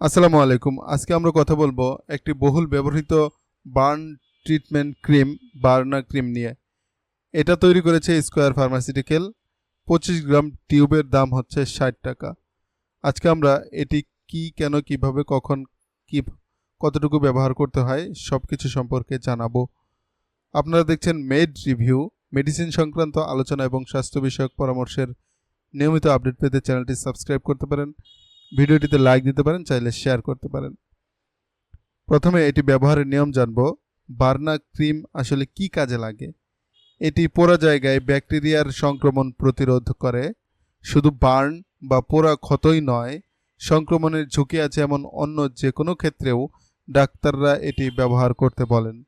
আসসালামু আলাইকুম। আজকে আমরা কথা বলব একটি বহুল ব্যবহৃত burn treatment cream, burner cream নিয়ে। এটা তৈরি করেছে স্কোয়ার ফার্মাসিউটিক্যাল। পঁচিশ গ্রাম টিউবের দাম হচ্ছে ষাট টাকা। আজকে আমরা এটি কি, কেন, কীভাবে, কখন, কি, কতটুকু ব্যবহার করতে হয় সব কিছু সম্পর্কে জানাব। আপনারা দেখছেন মেড রিভিউ, মেডিসিন সংক্রান্ত আলোচনা এবং স্বাস্থ্য বিষয়ক পরামর্শের নিয়মিত আপডেট পেতে চ্যানেলটি সাবস্ক্রাইব করতে পারেন। ভিডিওটিতে লাইক দিতে পারেন, চাইলে শেয়ার করতে পারেন। প্রথমে এটি ব্যবহারের নিয়ম জানব, বার্না ক্রিম আসলে কি কাজে লাগে? এটি পোড়া জায়গায় ব্যাকটেরিয়ার সংক্রমণ প্রতিরোধ করে। শুধু বার্ন বা পোড়া ক্ষতই নয়, সংক্রমণের ঝুঁকি আছে এমন অন্য যে কোনো ক্ষেত্রেও ডাক্তাররা এটি ব্যবহার করতে বলেন।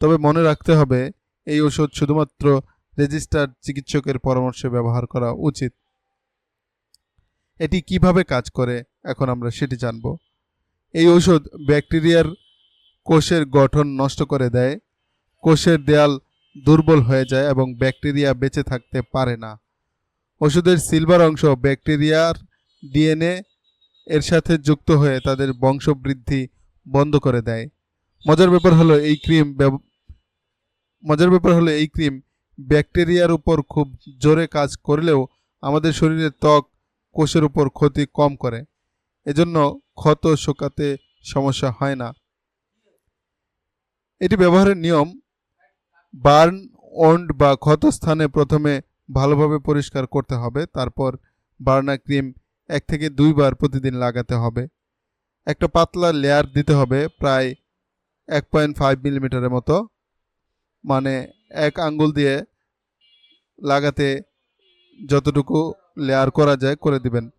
তবে মনে রাখতে হবে, এই ওষুধ শুধুমাত্র রেজিস্টার্ড চিকিৎসকের পরামর্শে ব্যবহার করা উচিত। এটি কীভাবে কাজ করে, এখন আমরা সেটি জানব। এই ঔষধ ব্যাকটেরিয়ার কোষের গঠন নষ্ট করে দেয়, কোষের দেয়াল দুর্বল হয়ে যায় এবং ব্যাকটেরিয়া বেঁচে থাকতে পারে না। ওষুধের সিলভার অংশ ব্যাকটেরিয়ার ডিএনএ এর সাথে যুক্ত হয়ে তাদের বংশবৃদ্ধি বন্ধ করে দেয়। মজার ব্যাপার হলো এই ক্রিম মজার ব্যাপার হলো এই ক্রিম ব্যাকটেরিয়ার উপর খুব জোরে কাজ করলেও আমাদের শরীরের ত্বক কোষের উপর ক্ষতি কম করে। এজন্য ক্ষত শুকাতে সমস্যা হয় না। এটি ব্যবহারের নিয়ম। বার্ন, ওন্ড বা ক্ষত স্থানে প্রথমে ভালোভাবে পরিষ্কার করতে হবে, তারপর বার্না ক্রিম এক থেকে দুইবার প্রতিদিন লাগাতে হবে। একটা পাতলা লেয়ার দিতে হবে প্রায় এক পয়েন্ট ফাইভ মিলিমিটারের মতো মানে এক আঙ্গুল দিয়ে লাগাতে যতটুকু লেয়ার করা যায়, করে দিবেন।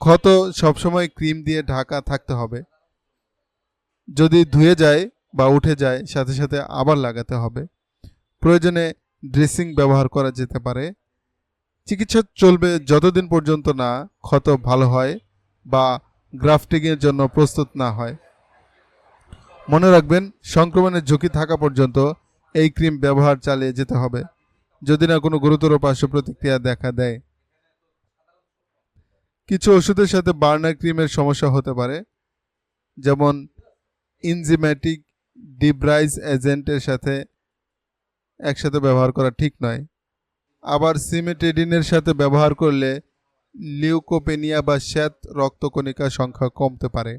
ক্ষত সবসময় ক্রিম দিয়ে ঢাকা থাকতে হবে। যদি ধুয়ে যায় বা উঠে যায়, সাথে সাথে আবার লাগাতে হবে। প্রয়োজনে ড্রেসিং ব্যবহার করা যেতে পারে। চিকিৎসা চলবে যতদিন পর্যন্ত না ক্ষত ভালো হয় বা গ্রাফটিংয়ের জন্য প্রস্তুত না হয়। মনে রাখবেন, সংক্রমণের ঝুঁকি থাকা পর্যন্ত এই ক্রিম ব্যবহার চালিয়ে যেতে হবে। যদি না কোনো গুরুতর পার্শ্ব প্রতিক্রিয়া দেখা দেয় কিছু ওষুধের সাথে বার্নার ক্রিমের সমস্যা হতে পারে, যেমন ইনজিম্যাটিক ডিব্রাইজ এজেন্টের সাথে একসাথে ব্যবহার করা ঠিক নয়। আবার সিমেটেডিনের সাথে ব্যবহার করলে লিউকোপেনিয়া বা শ্বেত রক্তকণিকা সংখ্যা কমতে পারে।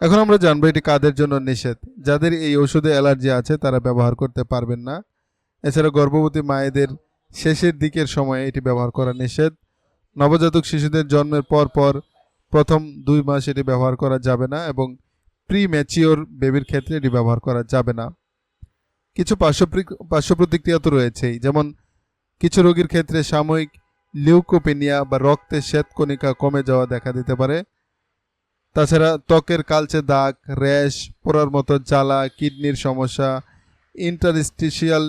এখন আমরা জানব এটি কাদের জন্য নিষেধ। যাদের এই ওষুধে অ্যালার্জি আছে, তারা ব্যবহার করতে পারবেন না। এছাড়া গর্ভবতী মায়েদের শেষের দিকের সময়ে এটি ব্যবহার করা নিষেধ। নবজাতক শিশুদের জন্মের পর পর প্রথম দুই মাস এটি ব্যবহার করা যাবে না এবং প্রি ম্যাচিওর বেবির ক্ষেত্রে এটি ব্যবহার করা যাবে না। কিছু পার্শ্বপ্রিক পার্শ্ব প্রতিক্রিয়া তো রয়েছেই, যেমন কিছু রোগীর ক্ষেত্রে সাময়িক লিউকোপেনিয়া বা রক্তে শ্বেতকণিকা কমে যাওয়া দেখা দিতে পারে। তাছাড়া ত্বকের কালচে দাগ, র্যাশ, পোড়ার মতো জ্বালা, কিডনির সমস্যা ইন্টারস্টিশিয়াল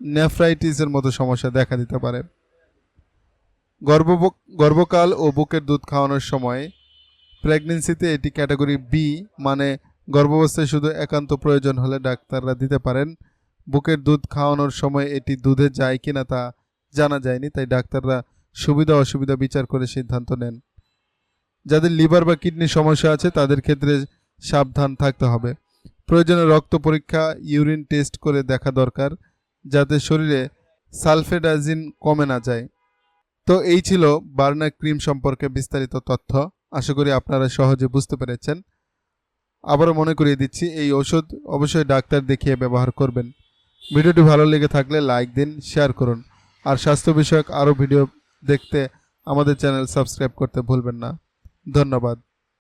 নেফ্রাইটিসের মতো সমস্যা দেখা দিতে পারে। গর্ভ গর্ভকাল ও বুকের দুধ খাওয়ানোর সময় প্রেগনেন্সিতে এটি ক্যাটাগরি বি মানে গর্ভাবস্থায় শুধু একান্ত প্রয়োজন হলে ডাক্তাররা দিতে পারেন। বুকের দুধ খাওয়ানোর সময় এটি দুধে যায় কিনা তা জানা যায়নি, তাই ডাক্তাররা সুবিধা অসুবিধা বিচার করে সিদ্ধান্ত নেন। যাদের লিভার বা কিডনির সমস্যা আছে, তাদের ক্ষেত্রে সাবধান থাকতে হবে। প্রয়োজনে রক্ত পরীক্ষা, ইউরিন টেস্ট করে দেখা দরকার, যাতে শরীরে সালফেডাজিন কমে না যায়। তো এই ছিল বার্নার ক্রিম সম্পর্কে বিস্তারিত তথ্য। আশা করি আপনারা সহজে বুঝতে পেরেছেন। আবারও মনে করিয়ে দিচ্ছি, এই ওষুধ অবশ্যই ডাক্তার দেখিয়ে ব্যবহার করবেন। ভিডিওটি ভালো লেগে থাকলে লাইক দিন, শেয়ার করুন। আর স্বাস্থ্য বিষয়ক আরও ভিডিও দেখতে আমাদের চ্যানেল সাবস্ক্রাইব করতে ভুলবেন না। ধন্যবাদ।